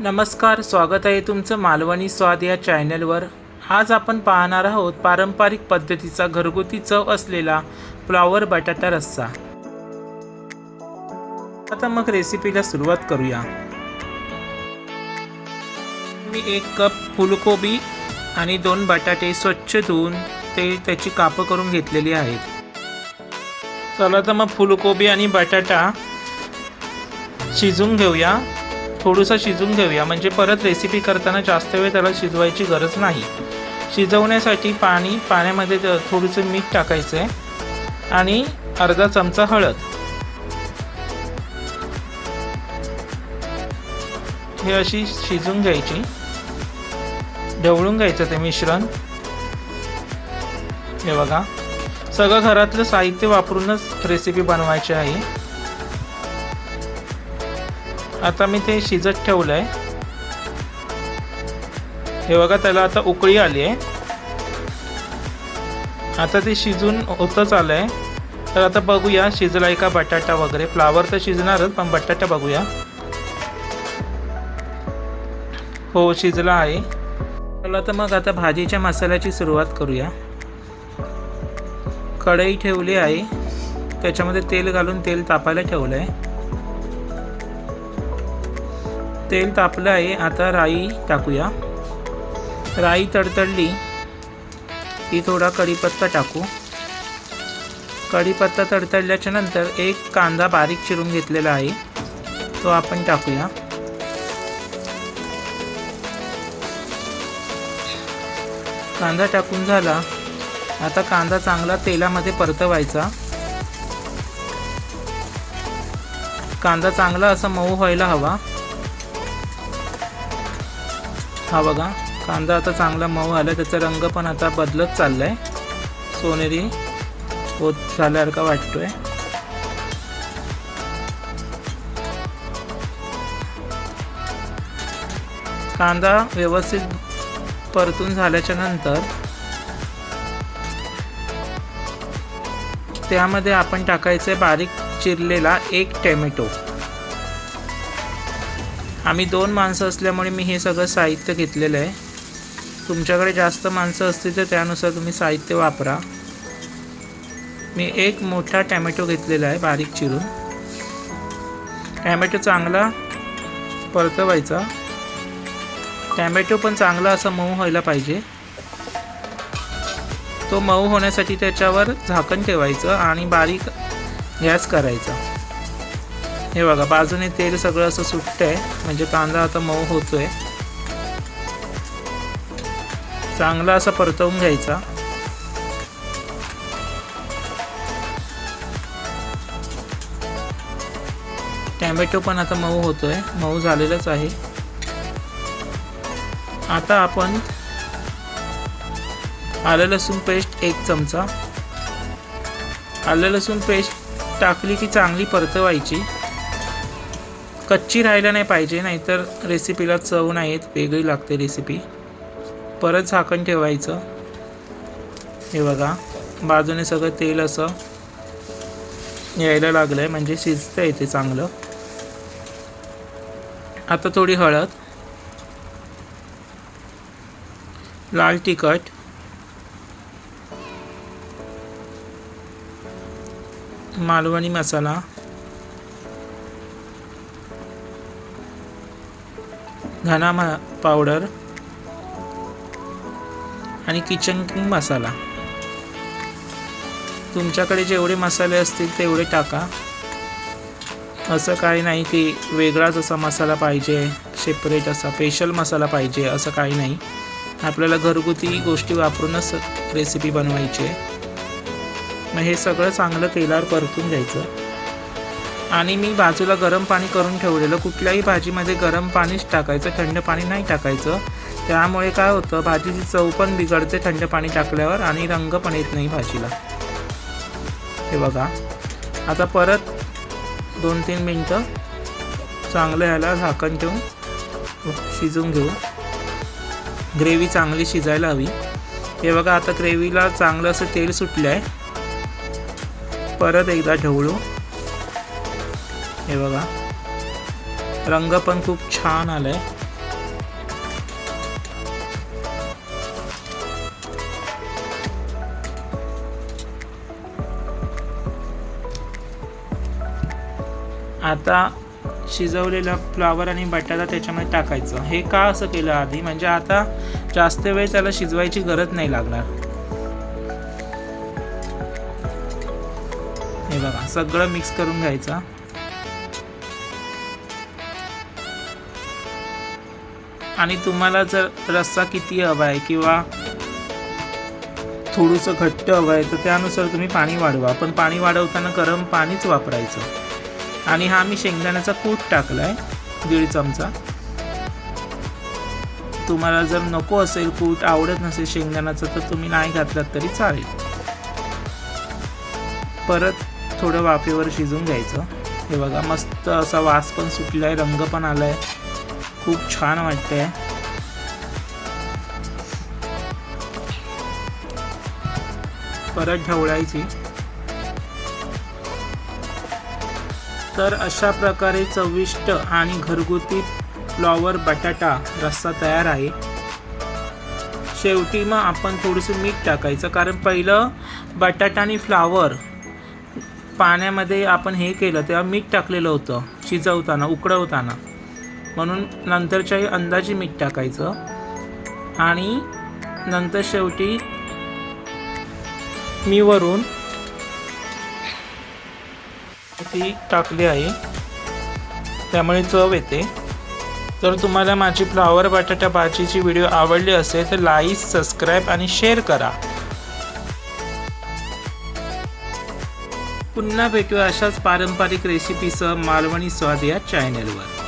नमस्कार स्वागत आहे तुमचं मालवणी स्वाद या चॅनलवर. आज आपण पाहणार आहोत पारंपरिक पद्धतीचा घरगुती चव असलेला फ्लॉवर बटाटा रस्सा. आता मग रेसिपीला सुरुवात करूया. मी एक कप फुलकोबी आणि दोन बटाटे स्वच्छ धुवून ते त्याची कापं करून घेतलेली आहेत. चला तर मग फुलकोबी आणि बटाटा शिजून घेऊया. थोडंसं शिजून घेऊया. म्हणजे परत रेसिपी करताना जास्त वेळ त्याला शिजवायची गरज नाही. शिजवण्यासाठी पाणी पाण्यामध्ये थोडंसं मीठ टाकायचं आहे आणि अर्धा चमचा हळद. हे अशी शिजून घ्यायची. ढवळून घ्यायचं ते मिश्रण. हे बघा. सगळं घरातलं साहित्य वापरूनच रेसिपी बनवायची आहे. आता मी ते शिजत ठेवलं आहे हे बघा त्याला आता उकळी आली आहे. आता ते शिजून होतच आलं आहे तर आता बघूया शिजला आहे का बटाटा वगैरे? फ्लावर तर शिजणारच पण बटाटा बघूया. हो शिजला आहे. चला तर मग आता भाजीच्या मसाल्याची सुरुवात करूया. कढई ठेवली आहे. त्याच्यामध्ये तेल घालून तेल तापायला ठेवलं आहे तेल तापलं आहे. आता राई टाकूया. राई तडतडली. की थोडा कढीपत्ता टाकू. कढीपत्ता तडतडल्याच्या नंतर एक कांदा बारीक चिरून घेतलेला आहे. तो आपण टाकूया. कांदा टाकून झाला. आता कांदा चांगला तेलामध्ये परतवायचा. कांदा चांगला असा मऊ व्हायला हवा. हा बघा. कांदा आता चांगला मऊ आला त्याचा रंग पण आता बदलत चालला आहे सोनेरी होत झाल्यासारखा वाटतोय. कांदा व्यवस्थित परतून झाल्याच्यानंतर त्यामध्ये आपण टाकायचं बारीक चिरलेला एक टॅमॅटो. आम्ही दोन माणसं असल्यामुळे मी हे सगळं साहित्य घेतलेलं आहे. तुमच्याकडे जास्त माणसं असतील तर त्यानुसार तुम्ही साहित्य वापरा. मी एक मोठा टॅमॅटो घेतलेला आहे बारीक चिरून. टॅमॅटो चांगला परतवायचा. टॅमॅटो पण चांगला असा मऊ व्हायला पाहिजे. तो मऊ होण्यासाठी त्याच्यावर झाकण ठेवायचं आणि बारीक गॅस करायचा. हे बघा बाजूने तेल सगळं असं सुटतंय. म्हणजे कांदा आता मऊ होतोय. चांगला असा परतवून घ्यायचा. टॅमॅटो पण आता मऊ होतोय. मऊ झालेलाच आहे. आता आपण आलं लसूण पेस्ट एक चमचा. आलं लसूण पेस्ट टाकली की चांगली परतवायची. कच्ची राहायला नाही पाहिजे नाहीतर रेसिपीला चव नाही येत वेगळी लागते रेसिपी परत झाकण ठेवायचं. हे बघा बाजूने सगळं तेल असं यायला लागलं आहे म्हणजे शिजतं येते चांगलं. आता थोडी हळद. लाल तिखट. मालवणी मसाला. धना मा पावडर आणि किचन किंग मसाला. तुमच्याकडे जेवढे मसाले असतील तेवढे टाका. असं काही नाही की वेगळाच असा मसाला पाहिजे सेपरेट असा स्पेशल मसाला पाहिजे असं काही नाही. आपल्याला घरगुती गोष्टी वापरूनच रेसिपी बनवायची आहे. मग हे सगळं चांगलं तेलावर परतून घ्यायचं. आणि मी बाजूला गरम पाणी करून ठेवलेलं. कुठल्याही भाजीमध्ये गरम पाणीच टाकायचं थंड पाणी नाही टाकायचं. त्यामुळे काय होतं भाजीची चव पण बिघडते थंड पाणी टाकल्यावर आणि रंग पण येत नाही भाजीला. हे बघा. आता परत दोन तीन मिनटं चांगलं ह्याला झाकण ठेवून शिजून घेऊ. ग्रेव्ही चांगली शिजायला हवी. हे बघा आता ग्रेव्हीला चांगलं असं तेल सुटलं आहे परत एकदा ढवळू. हे बघा. रंग पण खूप छान आलाय. आता शिजवलेलं फ्लावर आणि बटाटा त्याच्यामध्ये टाकायचं. हे का असं केलं आधी? म्हणजे आता जास्त वेळ त्याला शिजवायची गरज नाही लागणार. हे बघा सगळं मिक्स करून घ्यायचं. आणि तुम्हाला जर रस्सा किती हवा आहे किंवा थोडंसं घट्ट हवं आहे तर त्यानुसार तुम्ही पाणी वाढवा. पण पाणी वाढवताना गरम पाणीच वापरायचं. आणि हा मी शेंगदाण्याचा कूट टाकला आहे दीड चमचा. तुम्हाला जर नको असेल कूट आवडत नसेल शेंगदाण्याचं तर तुम्ही नाही घातलात तरी चालेल. परत थोडं वाफेवर शिजून घ्यायचं. हे बघा मस्त असा वास पण सुटला आहे रंग पण आला आहे खूप छान वाटतंय. परत ढवळायची. तर अशा प्रकारे चविष्ट आणि घरगुती फ्लॉवर बटाटा रस्सा तयार आहे. शेवटी मग आपण थोडंसं मीठ टाकायचं. कारण पहिलं बटाटा आणि फ्लावर पाण्यामध्ये आपण हे केलं तेव्हा मीठ टाकलेलं होतं शिजवताना उकडवताना म्हणून नंतरच्याही अंदाजे मीठ टाकायचं. आणि नंतर शेवटी मी वरून ती टाकली आहे. त्यामुळे चव येते. तर तुम्हाला माझी फ्लावर बटाटा भाजीची व्हिडिओ आवडली असेल तर लाईक सबस्क्राईब आणि शेअर करा. पुन्हा भेटूया अशाच पारंपरिक रेसिपीसह मालवणी स्वाद या चॅनलवर